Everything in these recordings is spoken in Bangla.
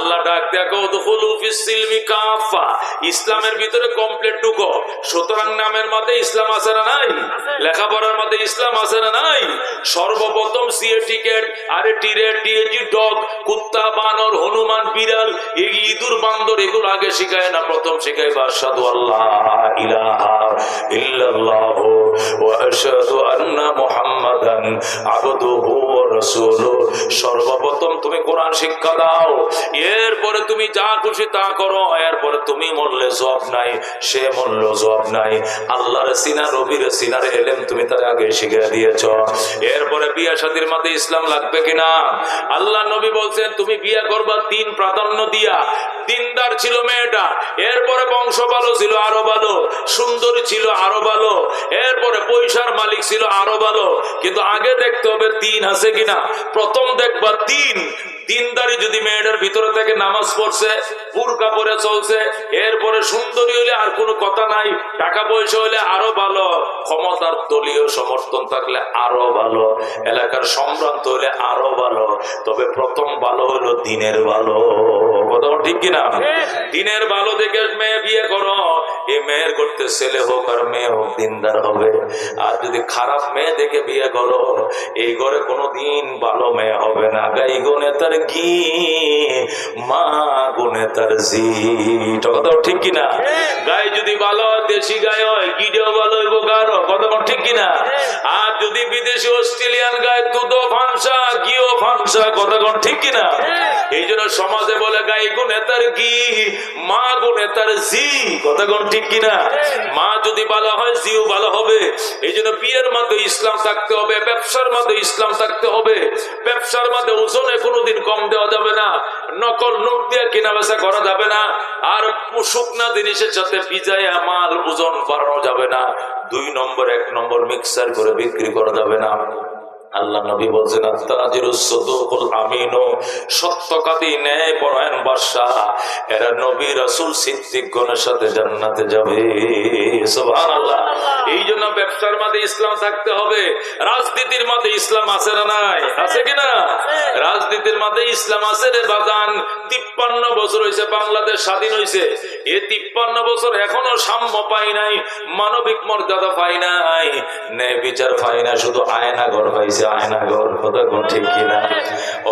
আল্লাহ ডাক দেখো ইসলামের ভিতরে কমপ্লিট ঢুকো। সুতরাং নামের মধ্যে ইসলাম আছে না নাই? লেখাপড়ার মধ্যে ইসলাম আছে না নাই? সর্বপ্রথম সিএ টিকেট আরে টিরে টিএজি ডগ, কুত্তা, বানর, হনুমান, বিড়াল, এই ইঁদুর, বান্দর, এগুলো আগে শিখায় না, প্রথম শিখায় বাসাদু আল্লাহ ইলাহা সর্বপ্রথম তুমি কোরআন শিক্ষা দাও, এরপরে তুমি যা খুশি তা করো, এরপরে তুমি মরলে জব নাই, সে মরল জব নাই। আল্লাহর সিনা রবির সিনার এলেম তুমি তার আগে শিখে দিয়েছ। এরপরে বিয়া শাদির মাঝে ইসলাম লাগবে কিনা? আল্লাহ নবী বলছেন, তুমি বিয়া করবা তিন প্রাধান্য দিয়া। দিনদার ছিল মেয়েটা, এরপরে বংশ ভালো ছিল, আরও ভালো। সুন্দর ছিল, আরও ভালো। এরপরে পয়সার মালিক ছিল, আরও ভালো। কিন্তু আগে দেখতে হবে তিন আছে কিনা? প্রথম দেখবা তিন দিনদারি যদি মেয়েটার ভিতরে থেকে নামাজ পড়ছে, বুরকা পরে চলছে, এরপরে সুন্দরী হলে আর কোনো কথা নাই, টাকা পয়সা হলে আরও ভালো, ক্ষমতার দলীয় সমর্থন থাকলে আরও ভালো, এলাকার সম্ভ্রান্ত হলে আরও ভালো, তবে প্রথম ভালো হলো দিনের ভালো। কথা ঠিক কিনা? দিনের ভালো দেখে মেয়ে বিয়ে করো এই মেয়ের করতে ছেলে হোক আর মেয়ে হোক দিনদার হবে। আর যদি খারাপ মেয়ে দেখে বিয়ে করো, এই ঘরে কোনো দিন ভালো মেয়ে হবে না। গাই গুনে তার কি? মা গুনে তার জি এটা কথা ঠিক কিনা? গায়ে যদি ভালো দেশি গায়ে হয় গিডেও ভালো হইব কারও? কথা ঠিক কিনা? আর যদি বিদেশি অস্ট্রেলিয়ান গায়ে দুধ ফাংসা গিও ফাংসা কথা কোন ঠিক কিনা? এই জন্য সমাজে বলে গাই গুনে তার কি? মা গুনে তার জি কথা কোন? ঠিক। কিনা মা যদি ভালো হয় জিও ভালো হবে। এই জন্য বিয়ের মধ্যে ইসলাম থাকতে হবে ব্যবসার মধ্যে ইসলাম থাকতে হবে। ব্যবসার মধ্যে ওজনে কোনোদিন কম দেওয়া যাবে না। নকল নোট দিয়ে কেনা বেচা করা যাবে না। আর শুকনা জিনিসের সাথে বিজায়া মাল ওজন বাড়ানো যাবে না। দুই নম্বর এক নম্বর মিক্সার করে বিক্রি করা যাবে না। আল্লাহ নবী বলছেন আমিনো সত্যকাতী ন্যায় পরায়ণ বাদশাহ এরা নবী রাসূল সিদ্দিকগণের সাথে জান্নাতে যাবে। সুবহানাল্লাহ। এই জন্য ব্যবসার মাঝে ইসলাম থাকতে হবে। রাজনীতির মাঝে ইসলাম আছে না নাই? আছে কিনা? রাজনীতির মাঝে ইসলাম আছে রে বাদান তিপ্পান্ন বছর হয়েছে বাংলাদেশ স্বাধীন হয়েছে এ তিপ্পান্ন বছর এখনও সাম্য পাই নাই মানবিক মর্যাদা পাই নাই। ন্যায় বিচার পাই না শুধু আয়না ঘর পাইছে আয়না ঘর কথা ঠিক কিনা?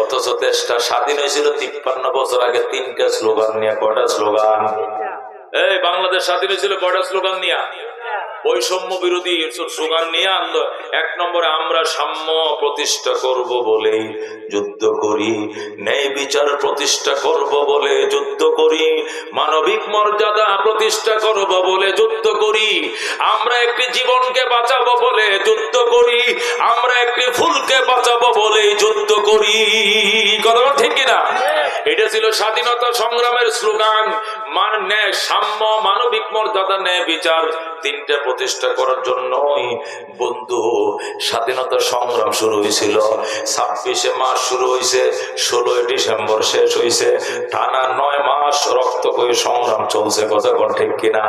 অথচ দেশটা স্বাধীন হয়েছিল তিপ্পান্ন বছর আগে তিনটা স্লোগান নিয়ে কটা স্লোগান? এই বাংলাদেশ স্বাধীন হয়েছিল কটা স্লোগান নিয়ে? বৈষম্য বিরোধী স্লোগান নিয়ে আনলো। এক নম্বরে আমরা সাম্য প্রতিষ্ঠা করব বলেই যুদ্ধ করি, ন্যায় বিচার প্রতিষ্ঠা করব বলে যুদ্ধ করি, মানবিক মর্যাদা প্রতিষ্ঠা করব বলে যুদ্ধ করি, আমরা একটি জীবনকে বাঁচাবো বলে যুদ্ধ করি, আমরা একটি ফুলকে বাঁচাবো বলে যুদ্ধ করি। ছিল স্বাধীনতা সংগ্রামের স্লোগান, মান ন্যায়, সাম্য, মানবিক মর্যাদা ন্যায় বিচার তিনটা প্রতিষ্ঠা করার জন্যই। বন্ধু, স্বাধীনতা সংগ্রাম শুরু হয়েছিল। ছাব্বিশে মাস শুরু হয়েছে, ষোলোই ডিসেম্বর শেষ হয়েছে। টানা নয় মাস রক্ত কয়ে সংগ্রাম চলছে, কথা ঠিক কিনা?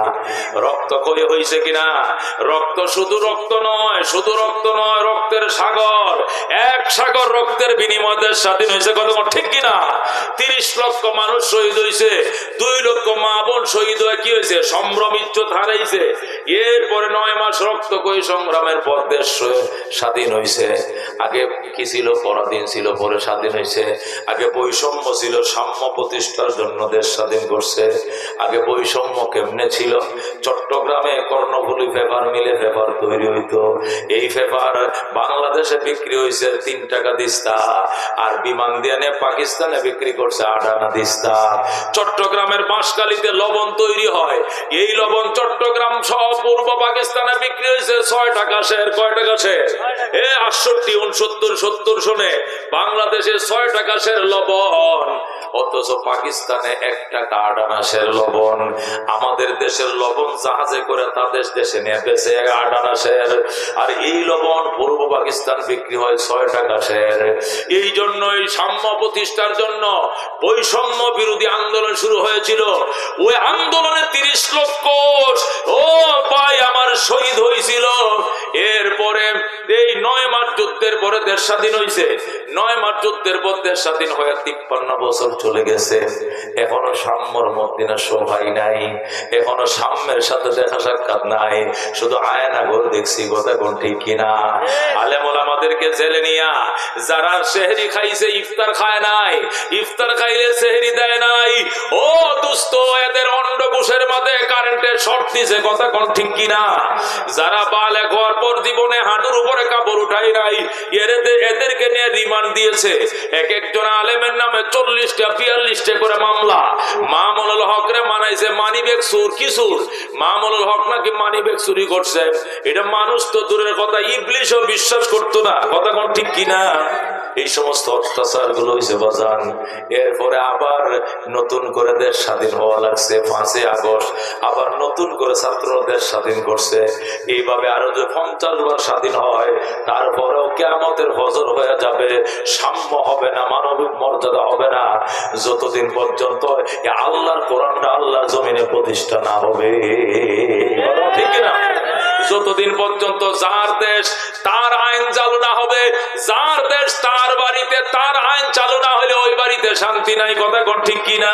রক্ত কয়ে হয়েছে কিনা? রক্ত শুধু রক্ত নয়, শুধু রক্ত নয়, রক্তের সাগর। এক সাগর রক্তের বিনিময়ে স্বাধীন হয়েছে, কথা ঠিক কিনা? লক্ষ মানুষ শহীদ হয়েছে দুই লক্ষ মা বোন শহীদ হয়ে কি হয়েছে? সম্ভ্রম ইজ্জত হারাইছে এরপরে নয় মাস রক্ত কই সংগ্রামের পর দেশ স্বাধীন হয়েছে আগে কি ছিল? পরাধীন ছিল, পরে স্বাধীন হয়েছে আগে বৈষম্য ছিল, সাম্য প্রতিষ্ঠার জন্য দেশ স্বাধীন করছে। আগে বৈষম্য কেমনে ছিল? চট্টগ্রামে কর্ণফুলি পেপার মিলে পেপার তৈরি হইতো। এই পেপার বাংলাদেশে বিক্রি হয়েছে তিন টাকা দিস্তা। আর বিমান দিয়ে পাকিস্তানে বিক্রি করছে আট দিস্তা। চট্টগ্রামের বাঁশকালিতে লবণ তৈরি হয়। এই লবণ চট্টগ্রাম সহ পূর্ব পাকিস্তানে বিক্রি হয়েছে ছয় টাকা শের কয় টাকা শের এ আটষট্টি, উনসত্তর, সত্তর শোনে বাংলাদেশে ছয় টাকা শের লবণ। অথচ পাকিস্তানে এক টাকা আট শের লবণ। আমাদের দেশের লবণ জাহাজে করে তাদের দেশে নিয়ে বেছে আট শের আর এই লবণ পূর্ব পাকিস্তান বিক্রি হয় ছয় টাকা শের এই জন্যই সাম্য প্রতিষ্ঠার জন্য বৈষম্য বিরোধী আন্দোলন শুরু হয়েছিল। ওই আন্দোলনে তিরিশ লক্ষ ও ভাই, আমার শহীদ হয়েছিল। এরপরে এই নয় মাস যুদ্ধের পরে দেশ স্বাধীন হয়েছে নয় মাস যুদ্ধের পর দেশ স্বাধীন হয়ে তিপ্পান্ন বছর চলে গেছে। এখনও সাম্যর মদিনা সবাই নাই। এখনও সাম্যের সাথে দেখা সাক্ষাৎ নাই। শুধু আয়না ঘর দেখছি, কথা কোন ঠিক কিনা? আলেমুল আমাদেরকে জেলে নিয়া, যারা সেহরি খাইছে, ইফতার খায় নাই। ইফতার খাইলে সেহরি দেয় নাই। ও দুস্থ, এদের অন্ডকোষের মাঝে কারেন্টের শর্ট দিছে কথা কোন ঠিক কিনা? যারা বালে ঘর পর জীবনে হাঁটুর উপরে কাপড় উঠাই নাই এদের- এদেরকে নিয়ে রিমান্ড দিয়েছে। এক একজন আলেমের নামে চল্লিশটা, বিয়াল্লিশটা করে মামলা। মামুনুল হক রে মানাইছে মানিবেগ সুর, কি সুর? মামুনুল হক নাকি মানিবেগ চুরি করছে? এটা মানুষ তো দূরের কথা, ইবলিশও বিশ্বাস করতো না। কথা কোন ঠিক কিনা? এই সমস্ত অত্যাচারগুলো হয়েছে বাজান। এরপরে আবার নতুন করে দেশ স্বাধীন হওয়া লাগছে, পাঁচই আগস্ট। আবার নতুন করে ছাত্র দেশ স্বাধীন করছে। এইভাবে আরও যে পঞ্চাশ বার স্বাধীন হয়, তারপরেও কেমতের হজর হয়ে যাবে। সাম্য হবে না, মানবিক মর্যাদা হবে না। যতদিন পর্যন্ত আল্লাহর কোরআনটা আল্লাহর জমিনে প্রতিষ্ঠা না হবে। ঠিক না যতদিন পর্যন্ত যার দেশ তার আইন চালু না হবে, যার দেশ তার বাড়িতে তার আইন চালু না হলে ওই বাড়িতে শান্তি নাই, কথা ঠিক কিনা?